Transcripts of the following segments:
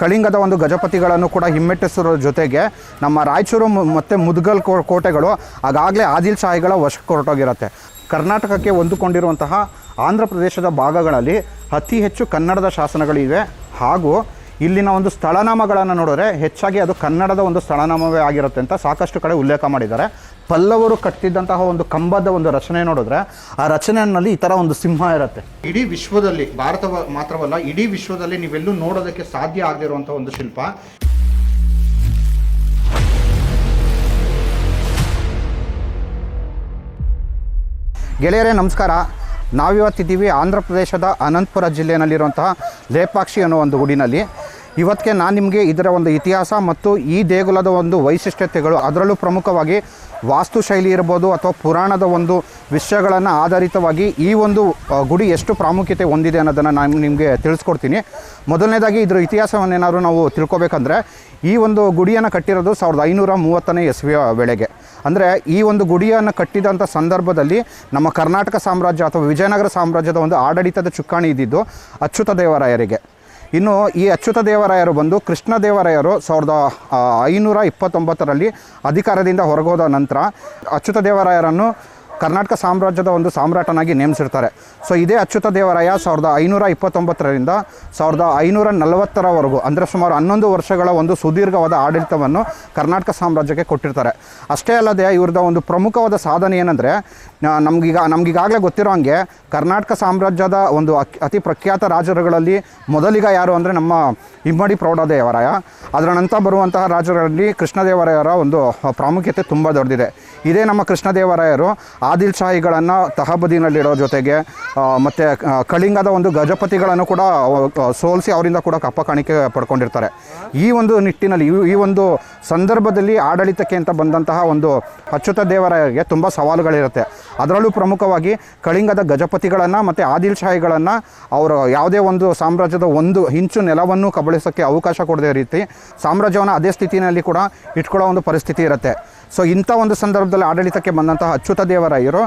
ಕಳಿಂಗದ ಒಂದು ಗಜಪತಿಗಳನ್ನು ಕೂಡ ಹಿಮ್ಮೆಟ್ಟಿಸಿರೋ ಜೊತೆಗೆ ನಮ್ಮ ರಾಯಚೂರು ಮತ್ತು ಮುದ್ಗಲ್ ಕೋಟೆಗಳು ಆಗಾಗಲೇ ಆದಿಲ್ ಶಾಹಿಗಳ ವಶಕ್ಕೆ ಹೊರಟೋಗಿರುತ್ತೆ. ಕರ್ನಾಟಕಕ್ಕೆ ಹೊಂದಿಕೊಂಡಿರುವಂತಹ ಆಂಧ್ರ ಪ್ರದೇಶದ ಭಾಗಗಳಲ್ಲಿ ಅತಿ ಹೆಚ್ಚು ಕನ್ನಡದ ಶಾಸನಗಳಿವೆ. ಹಾಗೂ ಇಲ್ಲಿನ ಒಂದು ಸ್ಥಳನಾಮಗಳನ್ನು ನೋಡಿದ್ರೆ ಹೆಚ್ಚಾಗಿ ಅದು ಕನ್ನಡದ ಒಂದು ಸ್ಥಳನಾಮವೇ ಆಗಿರುತ್ತೆ ಅಂತ ಸಾಕಷ್ಟು ಕಡೆ ಉಲ್ಲೇಖ ಮಾಡಿದ್ದಾರೆ. ಪಲ್ಲವರು ಕಟ್ಟಿದಂತಹ ಒಂದು ಕಂಬದ ಒಂದು ರಚನೆ ನೋಡಿದ್ರೆ ಆ ರಚನೆಯಲ್ಲಿ ಈ ಥರ ಒಂದು ಸಿಂಹ ಇರುತ್ತೆ. ಇಡೀ ವಿಶ್ವದಲ್ಲಿ ಭಾರತ ಮಾತ್ರವಲ್ಲ ಇಡೀ ವಿಶ್ವದಲ್ಲಿ ನೀವೆಲ್ಲೂ ನೋಡೋದಕ್ಕೆ ಸಾಧ್ಯ ಆಗದಿರುವಂಥ ಒಂದು ಶಿಲ್ಪ. ಗೆಳೆಯರೇ ನಮಸ್ಕಾರ. ನಾವಿವತ್ತಿದ್ದೀವಿ ಆಂಧ್ರ ಪ್ರದೇಶದ ಅನಂತಪುರ ಜಿಲ್ಲೆಯಲ್ಲಿರುವಂತಹ ಲೇಪಾಕ್ಷಿ ಅನ್ನೋ ಒಂದು ಗುಡಿನಲ್ಲಿ. ಇವತ್ತಿಗೆ ನಾನು ನಿಮಗೆ ಇದರ ಒಂದು ಇತಿಹಾಸ ಮತ್ತು ಈ ದೇಗುಲದ ಒಂದು ವೈಶಿಷ್ಟ್ಯತೆಗಳು ಅದರಲ್ಲೂ ಪ್ರಮುಖವಾಗಿ ವಾಸ್ತುಶೈಲಿ ಇರ್ಬೋದು ಅಥವಾ ಪುರಾಣದ ಒಂದು ವಿಷಯಗಳನ್ನು ಆಧಾರಿತವಾಗಿ ಈ ಒಂದು ಗುಡಿ ಎಷ್ಟು ಪ್ರಾಮುಖ್ಯತೆ ಹೊಂದಿದೆ ಅನ್ನೋದನ್ನು ನಾನು ನಿಮಗೆ ತಿಳಿಸ್ಕೊಡ್ತೀನಿ. ಮೊದಲನೇದಾಗಿ ಇದರ ಇತಿಹಾಸವನ್ನೇನಾದ್ರು ನಾವು ತಿಳ್ಕೊಬೇಕಂದ್ರೆ, ಈ ಒಂದು ಗುಡಿಯನ್ನು ಕಟ್ಟಿರೋದು ಸಾವಿರದ ಐನೂರ ಮೂವತ್ತನೇ ಎಸ್ವಿಯ ವೇಳೆಗೆ. ಅಂದರೆ ಈ ಒಂದು ಗುಡಿಯನ್ನು ಕಟ್ಟಿದಂಥ ಸಂದರ್ಭದಲ್ಲಿ ನಮ್ಮ ಕರ್ನಾಟಕ ಸಾಮ್ರಾಜ್ಯ ಅಥವಾ ವಿಜಯನಗರ ಸಾಮ್ರಾಜ್ಯದ ಒಂದು ಆಡಳಿತದ ಚುಕ್ಕಾಣಿ ಇದ್ದಿದ್ದು ಅಚ್ಯುತ ದೇವರಾಯರಿಗೆ. ಇನ್ನು ಈ ಅಚ್ಯುತ ದೇವರಾಯರು ಬಂದು ಕೃಷ್ಣ ದೇವರಾಯರು ಸಾವಿರದ ಐನೂರ ಇಪ್ಪತ್ತೊಂಬತ್ತರಲ್ಲಿ ಅಧಿಕಾರದಿಂದ ಹೊರಗೋದ ನಂತರ ಅಚ್ಯುತ ದೇವರಾಯರನ್ನು ಕರ್ನಾಟಕ ಸಾಮ್ರಾಜ್ಯದ ಒಂದು ಸಾಮ್ರಾಟನಾಗಿ ನೇಮಿಸಿರ್ತಾರೆ. ಸೊ ಇದೇ ಅಚ್ಯುತ ದೇವರಾಯ ಸಾವಿರದ ಐನೂರ ಇಪ್ಪತ್ತೊಂಬತ್ತರಿಂದ ಸಾವಿರದ ಐನೂರ ನಲವತ್ತರವರೆಗೂ, ಅಂದರೆ ಸುಮಾರು ಹನ್ನೊಂದು ವರ್ಷಗಳ ಒಂದು ಸುದೀರ್ಘವಾದ ಆಡಳಿತವನ್ನು ಕರ್ನಾಟಕ ಸಾಮ್ರಾಜ್ಯಕ್ಕೆ ಕೊಟ್ಟಿರ್ತಾರೆ. ಅಷ್ಟೇ ಅಲ್ಲದೆ ಇವ್ರದ್ದು ಒಂದು ಪ್ರಮುಖವಾದ ಸಾಧನೆ ಏನಂದರೆ ನಮಗೀಗ ನಮಗೀಗಾಗಲೇ ಗೊತ್ತಿರೋ ಹಾಗೆ ಕರ್ನಾಟಕ ಸಾಮ್ರಾಜ್ಯದ ಒಂದು ಅತಿ ಪ್ರಖ್ಯಾತ ರಾಜರುಗಳಲ್ಲಿ ಮೊದಲಿಗ ಯಾರು ಅಂದರೆ ನಮ್ಮ ಇಮ್ಮಡಿ ಪ್ರೌಢದೇವರಾಯ. ಅದರ ನಂತರ ಬರುವಂತಹ ರಾಜರಲ್ಲಿ ಕೃಷ್ಣದೇವರಾಯರ ಒಂದು ಪ್ರಾಮುಖ್ಯತೆ ತುಂಬ ದೊಡ್ಡದಿದೆ ಇದೇ ನಮ್ಮ ಕೃಷ್ಣದೇವರಾಯರು ಆದಿಲ್ ಶಾಹಿಗಳನ್ನು ತಹಬದಿನಲ್ಲಿಡೋ ಜೊತೆಗೆ ಮತ್ತು ಕಳಿಂಗದ ಒಂದು ಗಜಪತಿಗಳನ್ನು ಕೂಡ ಸೋಲಿಸಿ ಅವರಿಂದ ಕೂಡ ಕಪ್ಪ ಕಾಣಿಕೆ ಪಡ್ಕೊಂಡಿರ್ತಾರೆ. ಈ ಒಂದು ನಿಟ್ಟಿನಲ್ಲಿ ಈ ಒಂದು ಸಂದರ್ಭದಲ್ಲಿ ಆಡಳಿತಕ್ಕೆ ಅಂತ ಬಂದಂತಹ ಒಂದು ಅಚ್ಯುತ ದೇವರಾಯರಿಗೆ ತುಂಬ ಸವಾಲುಗಳಿರುತ್ತೆ. ಅದರಲ್ಲೂ ಪ್ರಮುಖವಾಗಿ ಕಳಿಂಗದ ಗಜಪತಿಗಳನ್ನು ಮತ್ತು ಆದಿಲ್ ಶಾಹಿಗಳನ್ನು ಅವರು ಯಾವುದೇ ಒಂದು ಸಾಮ್ರಾಜ್ಯದ ಒಂದು ಹಿಂಚು ನೆಲವನ್ನು ಕಬಳಿಸೋಕ್ಕೆ ಅವಕಾಶ ಕೊಡದೇ ರೀತಿ ಸಾಮ್ರಾಜ್ಯವನ್ನು ಅದೇ ಸ್ಥಿತಿಯಲ್ಲಿ ಕೂಡ ಇಟ್ಕೊಳ್ಳೋ ಒಂದು ಪರಿಸ್ಥಿತಿ ಇರುತ್ತೆ. ಸೊ ಇಂಥ ಒಂದು ಸಂದರ್ಭದಲ್ಲಿ ಆಡಳಿತಕ್ಕೆ ಬಂದಂತಹ ಅಚ್ಯುತ ದೇವರಾಯರು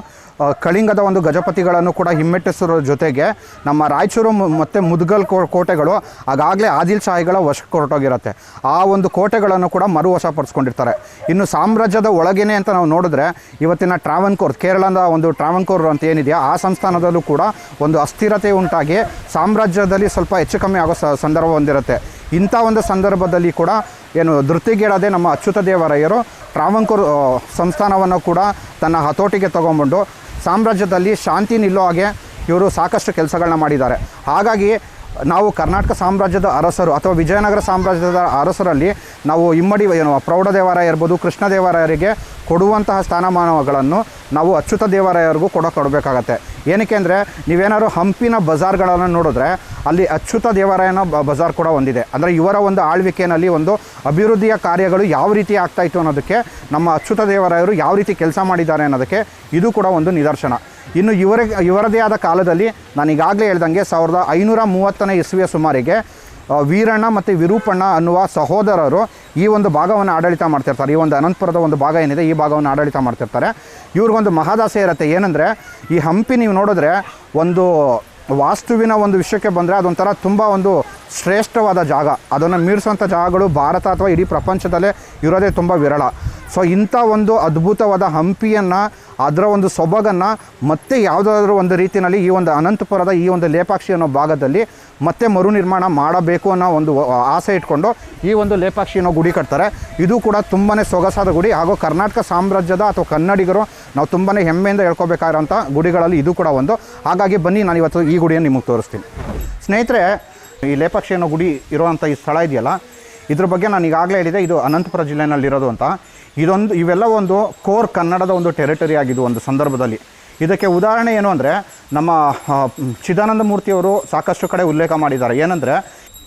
ಕಳಿಂಗದ ಒಂದು ಗಜಪತಿಗಳನ್ನು ಕೂಡ ಹಿಮ್ಮೆಟ್ಟಿಸಿರೋ ಜೊತೆಗೆ ನಮ್ಮ ರಾಯಚೂರು ಮತ್ತು ಮುದ್ಗಲ್ ಕೋಟೆಗಳು ಆಗಾಗಲೇ ಆದಿಲ್ ಶಾಹಿಗಳ ವಶಕ್ಕೆ ಹೊರಟೋಗಿರುತ್ತೆ. ಆ ಒಂದು ಕೋಟೆಗಳನ್ನು ಕೂಡ ಮರು ವಶಪಡಿಸ್ಕೊಂಡಿರ್ತಾರೆ ಇನ್ನು ಸಾಮ್ರಾಜ್ಯದ ಒಳಗೇನೆ ಅಂತ ನಾವು ನೋಡಿದ್ರೆ ಇವತ್ತಿನ ಟ್ರಾವನ್ಕೋರ್, ಕೇರಳದ ಒಂದು ಟ್ರಾವನ್ಕೋರ್ ಅಂತ ಏನಿದೆಯಾ ಆ ಸಂಸ್ಥಾನದಲ್ಲೂ ಕೂಡ ಒಂದು ಅಸ್ಥಿರತೆ ಉಂಟಾಗಿ ಸಾಮ್ರಾಜ್ಯದಲ್ಲಿ ಸ್ವಲ್ಪ ಹೆಚ್ಚು ಕಮ್ಮಿ ಆಗೋ ಸಂದರ್ಭ ಹೊಂದಿರುತ್ತೆ. ಇಂಥ ಒಂದು ಸಂದರ್ಭದಲ್ಲಿ ಕೂಡ ಏನು ಧೃತಿಗೇಡದೆ ನಮ್ಮ ಅಚ್ಯುತ ದೇವರಾಯರು ಟ್ರಾವಂಕೂರ್ ಸಂಸ್ಥಾನವನ್ನು ಕೂಡ ತನ್ನ ಹತೋಟಿಗೆ ತಗೊಂಡ್ಬಂದು ಸಾಮ್ರಾಜ್ಯದಲ್ಲಿ ಶಾಂತಿ ನಿಲ್ಲೋ ಹಾಗೆ ಇವರು ಸಾಕಷ್ಟು ಕೆಲಸಗಳನ್ನ ಮಾಡಿದ್ದಾರೆ. ಹಾಗಾಗಿ ನಾವು ಕರ್ನಾಟಕ ಸಾಮ್ರಾಜ್ಯದ ಅರಸರು ಅಥವಾ ವಿಜಯನಗರ ಸಾಮ್ರಾಜ್ಯದ ಅರಸರಲ್ಲಿ ನಾವು ಇಮ್ಮಡಿ ಏನು ಪ್ರೌಢದೇವರಾಯ ಇರ್ಬೋದು ಕೃಷ್ಣದೇವರಾಯರಿಗೆ ಕೊಡುವಂತಹ ಸ್ಥಾನಮಾನಗಳನ್ನು ನಾವು ಅಚ್ಯುತ ದೇವರಾಯರಿಗೂ ಕೂಡ ಕೊಡಬೇಕಾಗತ್ತೆ. ಏನಕ್ಕೆ ಅಂದರೆ ನೀವೇನಾದ್ರು ಹಂಪಿನ ಬಜಾರ್ಗಳನ್ನು ನೋಡಿದ್ರೆ ಅಲ್ಲಿ ಅಚ್ಯುತ ದೇವರಾಯನ ಬಜಾರ್ ಕೂಡ ಹೊಂದಿದೆ ಅಂದರೆ ಇವರ ಒಂದು ಆಳ್ವಿಕೆಯಲ್ಲಿ ಒಂದು ಅಭಿವೃದ್ಧಿಯ ಕಾರ್ಯಗಳು ಯಾವ ರೀತಿ ಆಗ್ತಾಯಿತ್ತು ಅನ್ನೋದಕ್ಕೆ ನಮ್ಮ ಅಚ್ಯುತ ದೇವರಾಯರು ಯಾವ ರೀತಿ ಕೆಲಸ ಮಾಡಿದ್ದಾರೆ ಅನ್ನೋದಕ್ಕೆ ಇದು ಕೂಡ ಒಂದು ನಿದರ್ಶನ. ಇನ್ನು ಇವರ, ಇವರದೇ ಆದ ಕಾಲದಲ್ಲಿ ನಾನು ಈಗಾಗಲೇ ಹೇಳ್ದಂಗೆ ಸಾವಿರದ ಐನೂರ ಮೂವತ್ತನೇ ಇಸ್ವಿಯ ಸುಮಾರಿಗೆ ವೀರಣ್ಣ ಮತ್ತು ವಿರೂಪಣ್ಣ ಅನ್ನುವ ಸಹೋದರರು ಈ ಒಂದು ಭಾಗವನ್ನು ಆಡಳಿತ ಮಾಡ್ತಿರ್ತಾರೆ. ಈ ಒಂದು ಅನಂತಪುರದ ಒಂದು ಭಾಗ ಏನಿದೆ, ಈ ಭಾಗವನ್ನು ಆಡಳಿತ ಮಾಡ್ತಿರ್ತಾರೆ. ಇವ್ರಿಗೊಂದು ಮಹಾದಾಸೆ ಇರುತ್ತೆ ಏನಂದರೆ, ಈ ಹಂಪಿ ನೀವು ನೋಡಿದ್ರೆ ಒಂದು ವಾಸ್ತುವಿನ ಒಂದು ವಿಷಯಕ್ಕೆ ಬಂದರೆ ಅದೊಂಥರ ತುಂಬ ಒಂದು ಶ್ರೇಷ್ಠವಾದ ಜಾಗ. ಅದನ್ನು ಮೀರಿಸುವಂಥ ಜಾಗಗಳು ಭಾರತ ಅಥವಾ ಇಡೀ ಪ್ರಪಂಚದಲ್ಲೇ ಇರೋದೇ ತುಂಬ ವಿರಳ. ಸೊ ಇಂಥ ಒಂದು ಅದ್ಭುತವಾದ ಹಂಪಿಯನ್ನು ಅದರ ಒಂದು ಸೊಬಗನ್ನು ಮತ್ತೆ ಯಾವುದಾದ್ರೂ ಒಂದು ರೀತಿಯಲ್ಲಿ ಈ ಒಂದು ಅನಂತಪುರದ ಈ ಒಂದು ಲೇಪಾಕ್ಷಿ ಅನ್ನೋ ಭಾಗದಲ್ಲಿ ಮತ್ತೆ ಮರು ನಿರ್ಮಾಣ ಮಾಡಬೇಕು ಅನ್ನೋ ಒಂದು ಆಸೆ ಇಟ್ಕೊಂಡು ಈ ಒಂದು ಲೇಪಾಕ್ಷಿ ಅನ್ನೋ ಗುಡಿ ಕಟ್ತಾರೆ. ಇದು ಕೂಡ ತುಂಬಾ ಸೊಗಸಾದ ಗುಡಿ. ಹಾಗೂ ಕರ್ನಾಟಕ ಸಾಮ್ರಾಜ್ಯದ ಅಥವಾ ಕನ್ನಡಿಗರು ನಾವು ತುಂಬಾ ಹೆಮ್ಮೆಯಿಂದ ಹೇಳ್ಕೋಬೇಕಾಗಿರೋಂಥ ಗುಡಿಗಳಲ್ಲಿ ಇದು ಕೂಡ ಒಂದು. ಹಾಗಾಗಿ ಬನ್ನಿ, ನಾನು ಇವತ್ತು ಈ ಗುಡಿಯನ್ನು ನಿಮಗೆ ತೋರಿಸ್ತೀನಿ. ಸ್ನೇಹಿತರೆ, ಈ ಲೇಪಾಕ್ಷಿ ಅನ್ನೋ ಗುಡಿ ಇರುವಂಥ ಈ ಸ್ಥಳ ಇದೆಯಲ್ಲ? ಇದ್ರ ಬಗ್ಗೆ ನಾನು ಈಗಾಗಲೇ ಹೇಳಿದೆ, ಇದು ಅನಂತಪುರ ಜಿಲ್ಲೆಯಲ್ಲಿರೋದು ಅಂತ. ಇದೊಂದು ಇವೆಲ್ಲ ಒಂದು ಕೋರ್ ಕನ್ನಡದ ಒಂದು ಟೆರಿಟರಿ ಆಗಿದ್ದು ಒಂದು ಸಂದರ್ಭದಲ್ಲಿ. ಇದಕ್ಕೆ ಉದಾಹರಣೆ ಏನು ಅಂದರೆ, ನಮ್ಮ ಚಿದಾನಂದ ಮೂರ್ತಿಯವರು ಸಾಕಷ್ಟು ಕಡೆ ಉಲ್ಲೇಖ ಮಾಡಿದ್ದಾರೆ. ಏನಂದರೆ,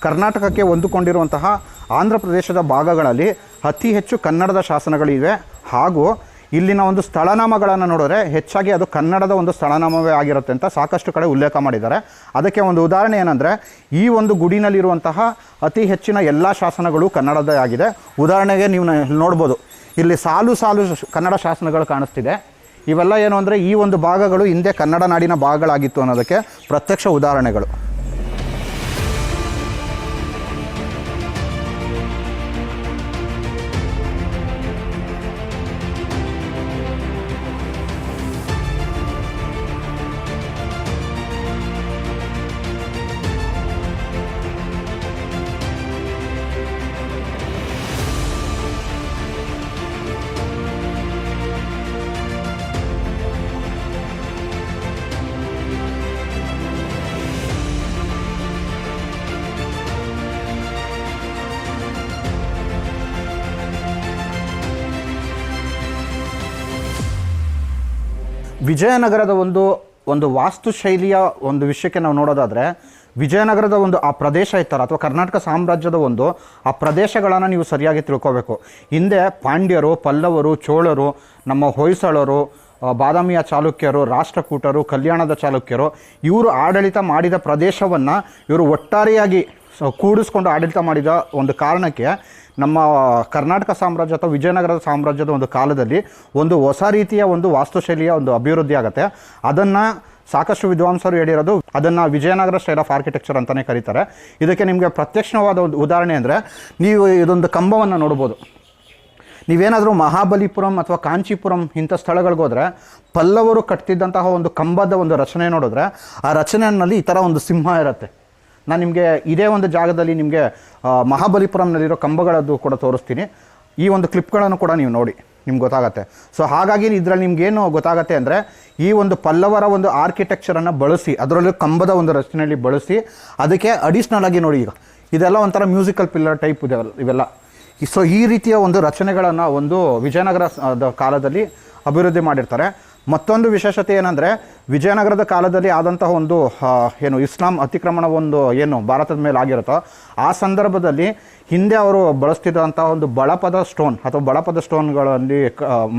ಕರ್ನಾಟಕಕ್ಕೆ ಹೊಂದಿಕೊಂಡಿರುವಂತಹ ಆಂಧ್ರ ಪ್ರದೇಶದ ಭಾಗಗಳಲ್ಲಿ ಅತಿ ಹೆಚ್ಚು ಕನ್ನಡದ ಶಾಸನಗಳಿವೆ ಹಾಗೂ ಇಲ್ಲಿನ ಒಂದು ಸ್ಥಳನಾಮಗಳನ್ನು ನೋಡಿದ್ರೆ ಹೆಚ್ಚಾಗಿ ಅದು ಕನ್ನಡದ ಒಂದು ಸ್ಥಳನಾಮವೇ ಆಗಿರುತ್ತೆ ಅಂತ ಸಾಕಷ್ಟು ಕಡೆ ಉಲ್ಲೇಖ ಮಾಡಿದ್ದಾರೆ. ಅದಕ್ಕೆ ಒಂದು ಉದಾಹರಣೆ ಏನಂದರೆ, ಈ ಒಂದು ಗುಡಿನಲ್ಲಿರುವಂತಹ ಅತಿ ಹೆಚ್ಚಿನ ಎಲ್ಲ ಶಾಸನಗಳು ಕನ್ನಡದೇ ಆಗಿದೆ. ಉದಾಹರಣೆಗೆ ನೀವು ನೋಡ್ಬೋದು. ಇಲ್ಲಿ ಸಾಲು ಸಾಲು ಕನ್ನಡ ಶಾಸನಗಳು ಕಾಣಿಸ್ತಿದೆ. ಇವೆಲ್ಲ ಏನು ಅಂದರೆ ಈ ಒಂದು ಭಾಗಗಳು ಹಿಂದೆ ಕನ್ನಡ ನಾಡಿನ ಭಾಗಗಳಾಗಿತ್ತು ಅನ್ನೋದಕ್ಕೆ ಪ್ರತ್ಯಕ್ಷ ಉದಾಹರಣೆಗಳು. ವಿಜಯನಗರದ ಒಂದು ಒಂದು ವಾಸ್ತುಶೈಲಿಯ ಒಂದು ವಿಷಯಕ್ಕೆ ನಾವು ನೋಡೋದಾದರೆ, ವಿಜಯನಗರದ ಒಂದು ಆ ಪ್ರದೇಶ ಇತ್ತಲ್ಲ, ಅಥವಾ ಕರ್ನಾಟಕ ಸಾಮ್ರಾಜ್ಯದ ಒಂದು ಆ ಪ್ರದೇಶಗಳನ್ನು ನೀವು ಸರಿಯಾಗಿ ತಿಳ್ಕೋಬೇಕು. ಹಿಂದೆ ಪಾಂಡ್ಯರು, ಪಲ್ಲವರು, ಚೋಳರು, ನಮ್ಮ ಹೊಯ್ಸಳರು ಬಾದಾಮಿಯ ಚಾಲುಕ್ಯರು, ರಾಷ್ಟ್ರಕೂಟರು, ಕಲ್ಯಾಣದ ಚಾಲುಕ್ಯರು, ಇವರು ಆಡಳಿತ ಮಾಡಿದ ಪ್ರದೇಶವನ್ನು ಇವರು ಒಟ್ಟಾರೆಯಾಗಿ ಕೂಡಿಸ್ಕೊಂಡು ಆಡಳಿತ ಮಾಡಿದ ಒಂದು ಕಾರಣಕ್ಕೆ ನಮ್ಮ ಕರ್ನಾಟಕ ಸಾಮ್ರಾಜ್ಯ ಅಥವಾ ವಿಜಯನಗರದ ಸಾಮ್ರಾಜ್ಯದ ಒಂದು ಕಾಲದಲ್ಲಿ ಒಂದು ಹೊಸ ರೀತಿಯ ಒಂದು ವಾಸ್ತುಶೈಲಿಯ ಒಂದು ಅಭಿವೃದ್ಧಿ ಆಗುತ್ತೆ. ಅದನ್ನು ಸಾಕಷ್ಟು ವಿದ್ವಾಂಸರು ಹೇಳಿರೋದು ಅದನ್ನು ವಿಜಯನಗರ ಸ್ಟೈಲ್ ಆಫ್ ಆರ್ಕಿಟೆಕ್ಚರ್ ಅಂತಲೇ ಕರೀತಾರೆ. ಇದಕ್ಕೆ ನಿಮಗೆ ಪ್ರತ್ಯಕ್ಷವಾದ ಒಂದು ಉದಾಹರಣೆ ಅಂದರೆ ನೀವು ಇದೊಂದು ಕಂಬವನ್ನು ನೋಡ್ಬೋದು. ನೀವೇನಾದರೂ ಮಹಾಬಲಿಪುರಂ ಅಥವಾ ಕಾಂಚೀಪುರಂ ಇಂಥ ಸ್ಥಳಗಳಿಗೆ ಹೋದರೆ ಪಲ್ಲವರು ಕಟ್ತಿದ್ದಂತಹ ಒಂದು ಕಂಬದ ಒಂದು ರಚನೆ ನೋಡಿದ್ರೆ ಆ ರಚನೆಯಲ್ಲಿ ಈ ಥರ ಒಂದು ಸಿಂಹ ಇರುತ್ತೆ. ನಾನು ನಿಮಗೆ ಇದೇ ಒಂದು ಜಾಗದಲ್ಲಿ ನಿಮಗೆ ಮಹಾಬಲಿಪುರಂನಲ್ಲಿರೋ ಕಂಬಗಳದ್ದು ಕೂಡ ತೋರಿಸ್ತೀನಿ. ಈ ಒಂದು ಕ್ಲಿಪ್ಗಳನ್ನು ಕೂಡ ನೀವು ನೋಡಿ, ನಿಮ್ಗೆ ಗೊತ್ತಾಗತ್ತೆ. ಸೊ ಹಾಗಾಗಿ ಇದರಲ್ಲಿ ನಿಮ್ಗೇನು ಗೊತ್ತಾಗತ್ತೆ ಅಂದರೆ, ಈ ಒಂದು ಪಲ್ಲವರ ಒಂದು ಆರ್ಕಿಟೆಕ್ಚರನ್ನು ಬಳಸಿ, ಅದರಲ್ಲೂ ಕಂಬದ ಒಂದು ರಚನೆಯಲ್ಲಿ ಬಳಸಿ, ಅದಕ್ಕೆ ಅಡಿಷ್ನಲ್ ಆಗಿ ನೋಡಿ ಈಗ. ಇದೆಲ್ಲ ಒಂಥರ ಮ್ಯೂಸಿಕಲ್ ಪಿಲ್ಲರ್ ಟೈಪ್ ಇದೆ, ಇವೆಲ್ಲ. ಸೊ ಈ ರೀತಿಯ ಒಂದು ರಚನೆಗಳನ್ನು ಒಂದು ವಿಜಯನಗರ ಕಾಲದಲ್ಲಿ ಅಭಿವೃದ್ಧಿ ಮಾಡಿರ್ತಾರೆ. ಮತ್ತೊಂದು ವಿಶೇಷತೆ ಏನಂದರೆ ವಿಜಯನಗರದ ಕಾಲದಲ್ಲಿ ಆದಂತಹ ಒಂದು ಏನು ಇಸ್ಲಾಂ ಅತಿಕ್ರಮಣ ಒಂದು ಏನು ಭಾರತದ ಮೇಲೆ ಆಗಿರುತ್ತೋ, ಆ ಸಂದರ್ಭದಲ್ಲಿ ಹಿಂದೆ ಅವರು ಬಳಸ್ತಿದ್ದಂಥ ಒಂದು ಬಳಪದ ಸ್ಟೋನ್ ಅಥವಾ ಬಳಪದ ಸ್ಟೋನ್ಗಳಲ್ಲಿ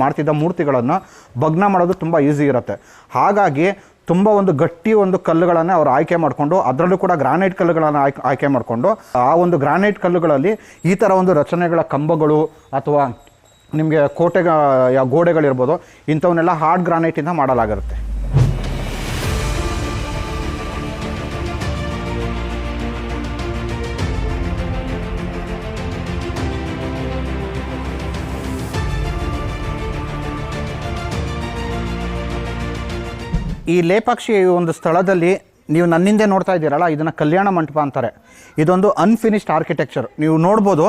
ಮಾಡ್ತಿದ್ದ ಮೂರ್ತಿಗಳನ್ನು ಭಗ್ನ ಮಾಡೋದು ತುಂಬ ಈಸಿ ಇರುತ್ತೆ. ಹಾಗಾಗಿ ತುಂಬ ಒಂದು ಗಟ್ಟಿ ಒಂದು ಕಲ್ಲುಗಳನ್ನು ಅವರು ಆಯ್ಕೆ ಮಾಡಿಕೊಂಡು, ಅದರಲ್ಲೂ ಕೂಡ ಗ್ರಾನೈಟ್ ಕಲ್ಲುಗಳನ್ನು ಆಯ್ಕೆ ಆಯ್ಕೆ ಮಾಡಿಕೊಂಡು, ಆ ಒಂದು ಗ್ರಾನೈಟ್ ಕಲ್ಲುಗಳಲ್ಲಿ ಈ ಥರ ಒಂದು ರಚನೆಗಳ ಕಂಬಗಳು ಅಥವಾ ನಿಮಗೆ ಕೋಟೆಗ ಗೋಡೆಗಳಿರ್ಬೋದು, ಇಂಥವನ್ನೆಲ್ಲ ಹಾರ್ಡ್ ಗ್ರಾನೈಟಿಂದ ಮಾಡಲಾಗಿರುತ್ತೆ. ಈ ಲೇಪಾಕ್ಷಿ ಒಂದು ಸ್ಥಳದಲ್ಲಿ ನೀವು ನನ್ನಿಂದೆ ನೋಡ್ತಾ ಇದ್ದೀರಲ್ಲ, ಇದನ್ನು ಕಲ್ಯಾಣ ಮಂಟಪ ಅಂತಾರೆ. ಇದೊಂದು ಅನ್ಫಿನಿಶ್ಡ್ ಆರ್ಕಿಟೆಕ್ಚರ್ ನೀವು ನೋಡ್ಬೋದು,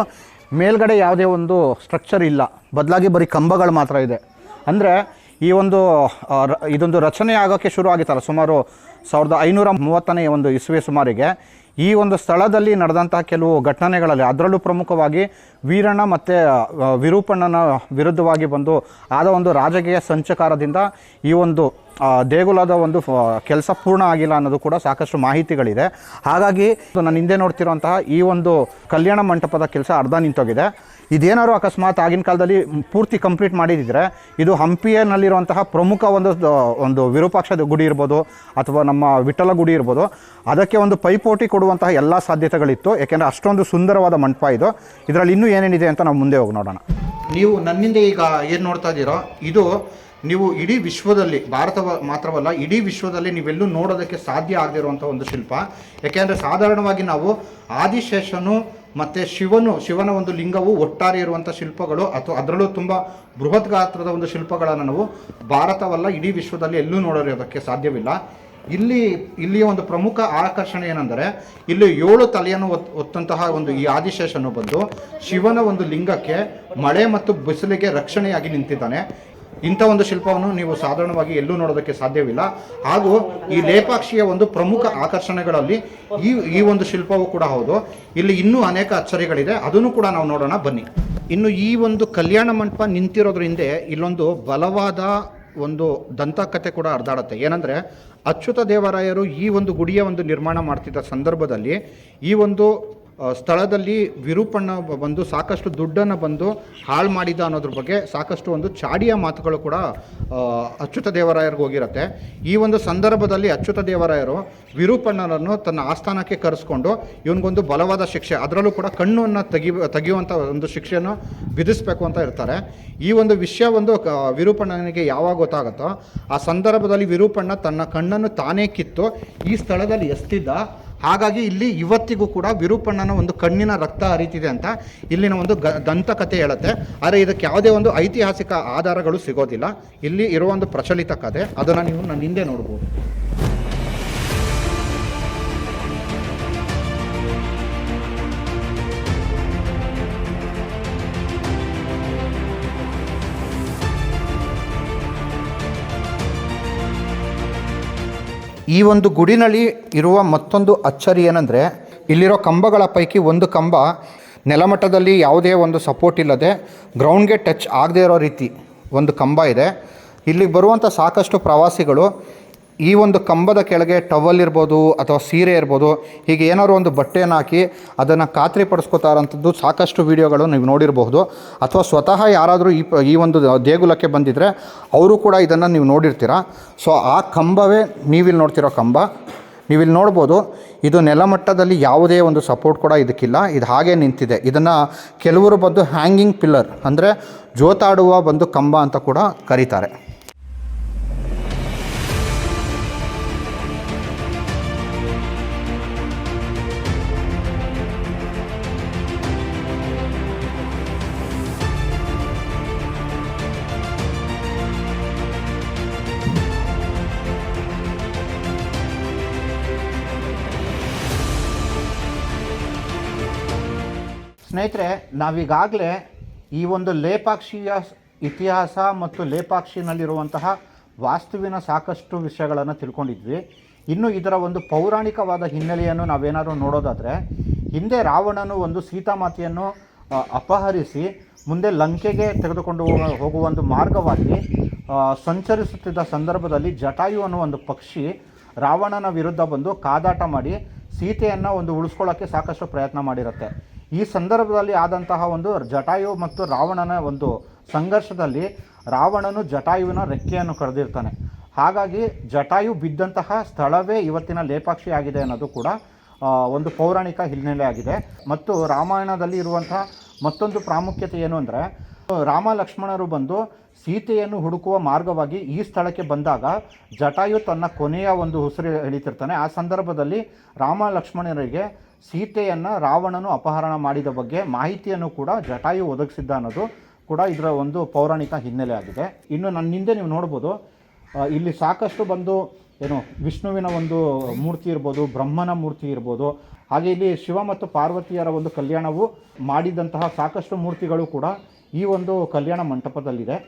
ಮೇಲ್ಗಡೆ ಯಾವುದೇ ಒಂದು ಸ್ಟ್ರಕ್ಚರ್ ಇಲ್ಲ. ಬದಲಾಗಿ ಬರೀ ಕಂಬಗಳು ಮಾತ್ರ ಇದೆ. ಅಂದರೆ, ಈ ಒಂದು ಇದೊಂದು ರಚನೆ ಆಗೋಕ್ಕೆ ಶುರು ಆಗಿತ್ತಲ್ಲ, ಸುಮಾರು ಸಾವಿರದ ಐನೂರ ಮೂವತ್ತನೇ ಒಂದು ಇಸ್ವಿ ಸುಮಾರಿಗೆ. ಈ ಒಂದು ಸ್ಥಳದಲ್ಲಿ ನಡೆದಂತಹ ಕೆಲವು ಘಟನೆಗಳಲ್ಲಿ, ಅದರಲ್ಲೂ ಪ್ರಮುಖವಾಗಿ ವೀರಣ್ಣ ಮತ್ತು ವಿರೂಪಣ್ಣನ ವಿರುದ್ಧವಾಗಿ ಬಂದು ಆದ ಒಂದು ರಾಜಕೀಯ ಸಂಚಕಾರದಿಂದ ಈ ಒಂದು ದೇಗುಲದ ಒಂದು ಕೆಲಸ ಪೂರ್ಣ ಆಗಿಲ್ಲ ಅನ್ನೋದು ಕೂಡ ಸಾಕಷ್ಟು ಮಾಹಿತಿಗಳಿದೆ. ಹಾಗಾಗಿ ನಾನು ಹಿಂದೆ ನೋಡ್ತಿರುವಂತಹ ಈ ಒಂದು ಕಲ್ಯಾಣ ಮಂಟಪದ ಕೆಲಸ ಅರ್ಧ ನಿಂತೋಗಿದೆ. ಇದೇನಾದ್ರು ಅಕಸ್ಮಾತ್ ಆಗಿನ ಕಾಲದಲ್ಲಿ ಪೂರ್ತಿ ಕಂಪ್ಲೀಟ್ ಮಾಡಿದಿದ್ರೆ, ಇದು ಹಂಪಿಯಲ್ಲಿರುವಂತಹ ಪ್ರಮುಖ ಒಂದು ಒಂದು ವಿರೂಪಾಕ್ಷ ಗುಡಿ ಇರ್ಬೋದು ಅಥವಾ ನಮ್ಮ ವಿಠಲ ಗುಡಿ ಇರ್ಬೋದು. ಅದಕ್ಕೆ ಒಂದು ಪೈಪೋಟಿ ಕೊಡುವಂತಹ ಎಲ್ಲ ಸಾಧ್ಯತೆಗಳಿತ್ತು. ಯಾಕೆಂದರೆ ಅಷ್ಟೊಂದು ಸುಂದರವಾದ ಮಂಟಪ ಇದು. ಇದರಲ್ಲಿ ಇನ್ನೂ ಏನೇನಿದೆ ಅಂತ ನಾವು ಮುಂದೆ ಹೋಗಿ ನೋಡೋಣ. ನೀವು ನನ್ನಿಂದ ಈಗ ಏನು ನೋಡ್ತಾ ಇದ್ದೀರೋ, ಇದು ನೀವು ಇಡೀ ವಿಶ್ವದಲ್ಲಿ, ಭಾರತ ಮಾತ್ರವಲ್ಲ, ಇಡೀ ವಿಶ್ವದಲ್ಲಿ ನೀವೆಲ್ಲೂ ನೋಡೋದಕ್ಕೆ ಸಾಧ್ಯ ಆಗದಿರುವಂಥ ಒಂದು ಶಿಲ್ಪ. ಯಾಕೆಂದರೆ ಸಾಧಾರಣವಾಗಿ ನಾವು ಆದಿಶೇಷನು ಮತ್ತು ಶಿವನು, ಶಿವನ ಒಂದು ಲಿಂಗವು ಒಟ್ಟಾರೆ ಇರುವಂಥ ಶಿಲ್ಪಗಳು, ಅಥವಾ ಅದರಲ್ಲೂ ತುಂಬ ಬೃಹತ್ ಗಾತ್ರದ ಒಂದು ಶಿಲ್ಪಗಳನ್ನು ನಾವು ಭಾರತವಲ್ಲ, ಇಡೀ ವಿಶ್ವದಲ್ಲಿ ಎಲ್ಲೂ ನೋಡಿರೋದಕ್ಕೆ ಸಾಧ್ಯವಿಲ್ಲ. ಇಲ್ಲಿ, ಇಲ್ಲಿಯ ಒಂದು ಪ್ರಮುಖ ಆಕರ್ಷಣೆ ಏನೆಂದರೆ, ಇಲ್ಲಿ ಏಳು ತಲೆಯನ್ನು ಒತ್, ಒತ್ತಂತಹ ಒಂದು ಈ ಆದಿಶೇಷನು ಬಂದು ಶಿವನ ಒಂದು ಲಿಂಗಕ್ಕೆ ಮಳೆ ಮತ್ತು ಬಿಸಿಲಿಗೆ ರಕ್ಷಣೆಯಾಗಿ ನಿಂತಿದ್ದಾನೆ. ಇಂಥ ಒಂದು ಶಿಲ್ಪವನ್ನು ನೀವು ಸಾಧಾರಣವಾಗಿ ಎಲ್ಲೂ ನೋಡೋದಕ್ಕೆ ಸಾಧ್ಯವಿಲ್ಲ. ಹಾಗೂ ಈ ಲೇಪಾಕ್ಷಿಯ ಒಂದು ಪ್ರಮುಖ ಆಕರ್ಷಣೆಗಳಲ್ಲಿ ಈ ಈ ಒಂದು ಶಿಲ್ಪವು ಕೂಡ ಹೌದು. ಇಲ್ಲಿ ಇನ್ನೂ ಅನೇಕ ಅಚ್ಚರಿಗಳಿದೆ. ಅದನ್ನು ಕೂಡ ನಾವು ನೋಡೋಣ. ಬನ್ನಿ. ಇನ್ನು ಈ ಒಂದು ಕಲ್ಯಾಣ ಮಂಟಪ ನಿಂತಿರೋದ್ರಿಂದ ಇಲ್ಲೊಂದು ಬಲವಾದ ಒಂದು ದಂತಕಥೆ ಕೂಡ ಹರಿದಾಡುತ್ತೆ ಏನಂದರೆ, ಅಚ್ಯುತ ದೇವರಾಯರು ಈ ಒಂದು ಗುಡಿಯ ಒಂದು ನಿರ್ಮಾಣ ಮಾಡ್ತಿದ್ದ ಸಂದರ್ಭದಲ್ಲಿ ಈ ಒಂದು ಸ್ಥಳದಲ್ಲಿ ವಿರೂಪಣ್ಣ ಬಂದು ಸಾಕಷ್ಟು ದುಡ್ಡನ್ನು ಬಂದು ಹಾಳು ಮಾಡಿದ ಅನ್ನೋದ್ರ ಬಗ್ಗೆ ಸಾಕಷ್ಟು ಒಂದು ಚಾಡಿಯ ಮಾತುಗಳು ಕೂಡ ಅಚ್ಯುತ ದೇವರಾಯರಿಗೆ ಹೋಗಿರುತ್ತೆ. ಈ ಒಂದು ಸಂದರ್ಭದಲ್ಲಿ ಅಚ್ಯುತ ದೇವರಾಯರು ವಿರೂಪಣ್ಣನನ್ನು ತನ್ನ ಆಸ್ಥಾನಕ್ಕೆ ಕರೆಸ್ಕೊಂಡು ಇವನಿಗೊಂದು ಬಲವಾದ ಶಿಕ್ಷೆ, ಅದರಲ್ಲೂ ಕೂಡ ಕಣ್ಣನ್ನು ತೆಗಿ ತೆಗೆಯುವಂಥ ಒಂದು ಶಿಕ್ಷೆಯನ್ನು ವಿಧಿಸಬೇಕು ಅಂತ ಇರ್ತಾರೆ. ಈ ಒಂದು ವಿಷಯ ಒಂದು ವಿರೂಪಣ್ಣನಿಗೆ ಯಾವಾಗ ಗೊತ್ತಾಗುತ್ತೋ, ಆ ಸಂದರ್ಭದಲ್ಲಿ ವಿರೂಪಣ್ಣ ತನ್ನ ಕಣ್ಣನ್ನು ತಾನೇ ಕಿತ್ತು ಈ ಸ್ಥಳದಲ್ಲಿ ಎಸ್ತಿದ್ದ ಹಾಗಾಗಿ ಇಲ್ಲಿ ಇವತ್ತಿಗೂ ಕೂಡ ವಿರೂಪಣ್ಣನ ಒಂದು ಕಣ್ಣಿನ ರಕ್ತ ಹರಿತಿದೆ ಅಂತ ಇಲ್ಲಿನ ಒಂದು ಗ ದಂತಕಥೆ ಹೇಳುತ್ತೆ. ಆದರೆ ಇದಕ್ಕೆ ಯಾವುದೇ ಒಂದು ಐತಿಹಾಸಿಕ ಆಧಾರಗಳು ಸಿಗೋದಿಲ್ಲ. ಇಲ್ಲಿ ಇರುವ ಒಂದು ಪ್ರಚಲಿತ ಕಥೆ. ಅದನ್ನು ನೀವು ನನ್ನ ಹಿಂದೆ ನೋಡ್ಬೋದು. ಈ ಒಂದು ಗುಡಿನಲ್ಲಿ ಇರುವ ಮತ್ತೊಂದು ಅಚ್ಚರಿ ಏನಂದರೆ, ಇಲ್ಲಿರೋ ಕಂಬಗಳ ಪೈಕಿ ಒಂದು ಕಂಬ ನೆಲಮಟ್ಟದಲ್ಲಿ ಯಾವುದೇ ಒಂದು ಸಪೋರ್ಟ್ ಇಲ್ಲದೆ ಗ್ರೌಂಡ್ಗೆ ಟಚ್ ಆಗದೇ ಇರೋ ರೀತಿ ಒಂದು ಕಂಬ ಇದೆ. ಇಲ್ಲಿಗೆ ಬರುವಂಥ ಸಾಕಷ್ಟು ಪ್ರವಾಸಿಗಳು ಈ ಒಂದು ಕಂಬದ ಕೆಳಗೆ ಟವಲ್ ಇರ್ಬೋದು ಅಥವಾ ಸೀರೆ ಇರ್ಬೋದು, ಹೀಗೆ ಏನಾದ್ರು ಒಂದು ಬಟ್ಟೆಯನ್ನು ಹಾಕಿ ಅದನ್ನು ಖಾತ್ರಿ ಪಡಿಸ್ಕೊತಾರಂಥದ್ದು ಸಾಕಷ್ಟು ವಿಡಿಯೋಗಳು ನೀವು ನೋಡಿರಬಹುದು. ಅಥವಾ ಸ್ವತಃ ಯಾರಾದರೂ ಈ ಈ ಒಂದು ದೇಗುಲಕ್ಕೆ ಬಂದಿದ್ದರೆ ಅವರು ಕೂಡ ಇದನ್ನು ನೀವು ನೋಡಿರ್ತೀರ. ಸೊ, ಆ ಕಂಬವೇ ನೀವಿಲ್ಲಿ ನೋಡ್ತಿರೋ ಕಂಬ. ನೀವಿಲ್ಲಿ ನೋಡ್ಬೋದು, ಇದು ನೆಲಮಟ್ಟದಲ್ಲಿ ಯಾವುದೇ ಒಂದು ಸಪೋರ್ಟ್ ಕೂಡ ಇದಕ್ಕಿಲ್ಲ. ಇದು ಹಾಗೆ ನಿಂತಿದೆ. ಇದನ್ನು ಕೆಲವರು ಬಂದು ಹ್ಯಾಂಗಿಂಗ್ ಪಿಲ್ಲರ್ ಅಂದರೆ ಜೋತಾಡುವ ಒಂದು ಕಂಬ ಅಂತ ಕೂಡ ಕರೀತಾರೆ. ಸ್ನೇಹಿತರೆ, ನಾವೀಗಾಗಲೇ ಈ ಒಂದು ಲೇಪಾಕ್ಷಿಯ ಇತಿಹಾಸ ಮತ್ತು ಲೇಪಾಕ್ಷಿನಲ್ಲಿರುವಂತಹ ವಾಸ್ತುವಿನ ಸಾಕಷ್ಟು ವಿಷಯಗಳನ್ನು ತಿಳ್ಕೊಂಡಿದ್ವಿ. ಇನ್ನು ಇದರ ಒಂದು ಪೌರಾಣಿಕವಾದ ಹಿನ್ನೆಲೆಯನ್ನು ನಾವೇನಾದರೂ ನೋಡೋದಾದರೆ, ಹಿಂದೆ ರಾವಣನು ಒಂದು ಸೀತಾಮಾತೆಯನ್ನು ಅಪಹರಿಸಿ ಮುಂದೆ ಲಂಕೆಗೆ ತೆಗೆದುಕೊಂಡು ಹೋಗ- ಹೋಗುವ ಒಂದು ಮಾರ್ಗವಾಗಿ ಸಂಚರಿಸುತ್ತಿದ್ದ ಸಂದರ್ಭದಲ್ಲಿ ಜಟಾಯು ಅನ್ನೋ ಒಂದು ಪಕ್ಷಿ ರಾವಣನ ವಿರುದ್ಧ ಬಂದು ಕಾದಾಟ ಮಾಡಿ ಸೀತೆಯನ್ನು ಒಂದು ಉಳಿಸ್ಕೊಳ್ಳೋಕ್ಕೆ ಸಾಕಷ್ಟು ಪ್ರಯತ್ನ ಮಾಡಿರುತ್ತೆ. ಈ ಸಂದರ್ಭದಲ್ಲಿ ಆದಂತಹ ಒಂದು ಜಟಾಯು ಮತ್ತು ರಾವಣನ ಒಂದು ಸಂಘರ್ಷದಲ್ಲಿ ರಾವಣನು ಜಟಾಯುವಿನ ರೆಕ್ಕೆಯನ್ನು ಕರೆದಿರ್ತಾನೆ. ಹಾಗಾಗಿ ಜಟಾಯು ಬಿದ್ದಂತಹ ಸ್ಥಳವೇ ಇವತ್ತಿನ ಲೇಪಾಕ್ಷಿ ಆಗಿದೆ ಅನ್ನೋದು ಕೂಡ ಒಂದು ಪೌರಾಣಿಕ ಹಿನ್ನೆಲೆ ಆಗಿದೆ. ಮತ್ತು ರಾಮಾಯಣದಲ್ಲಿ ಇರುವಂತಹ ಮತ್ತೊಂದು ಪ್ರಾಮುಖ್ಯತೆ ಏನು ಅಂದರೆ, ರಾಮ ಲಕ್ಷ್ಮಣರು ಬಂದು ಸೀತೆಯನ್ನು ಹುಡುಕುವ ಮಾರ್ಗವಾಗಿ ಈ ಸ್ಥಳಕ್ಕೆ ಬಂದಾಗ ಜಟಾಯು ತನ್ನ ಕೊನೆಯ ಒಂದು ಉಸಿರು ಎಳಿತಿರ್ತಾನೆ. ಆ ಸಂದರ್ಭದಲ್ಲಿ ರಾಮ ಲಕ್ಷ್ಮಣರಿಗೆ ಸೀತೆಯನ್ನು ರಾವಣನು ಅಪಹರಣ ಮಾಡಿದ ಬಗ್ಗೆ ಮಾಹಿತಿಯನ್ನು ಕೂಡ ಜಟಾಯು ಒದಗಿಸಿದ್ದ ಅನ್ನೋದು ಕೂಡ ಇದರ ಒಂದು ಪೌರಾಣಿಕ ಹಿನ್ನೆಲೆ ಆಗಿದೆ. ಇನ್ನು ನನ್ನ ಹಿಂದೆ ನೀವು ನೋಡ್ಬೋದು ಇಲ್ಲಿ ಸಾಕಷ್ಟು ಬಂದು ಏನು ವಿಷ್ಣುವಿನ ಒಂದು ಮೂರ್ತಿ ಇರ್ಬೋದು, ಬ್ರಹ್ಮನ ಮೂರ್ತಿ ಇರ್ಬೋದು, ಹಾಗೆ ಇಲ್ಲಿ ಶಿವ ಮತ್ತು ಪಾರ್ವತಿಯರ ಒಂದು ಕಲ್ಯಾಣವು ಮಾಡಿದಂತಹ ಸಾಕಷ್ಟು ಮೂರ್ತಿಗಳು ಕೂಡ ಈ ಒಂದು ಕಲ್ಯಾಣ ಮಂಟಪದಲ್ಲಿದೆ.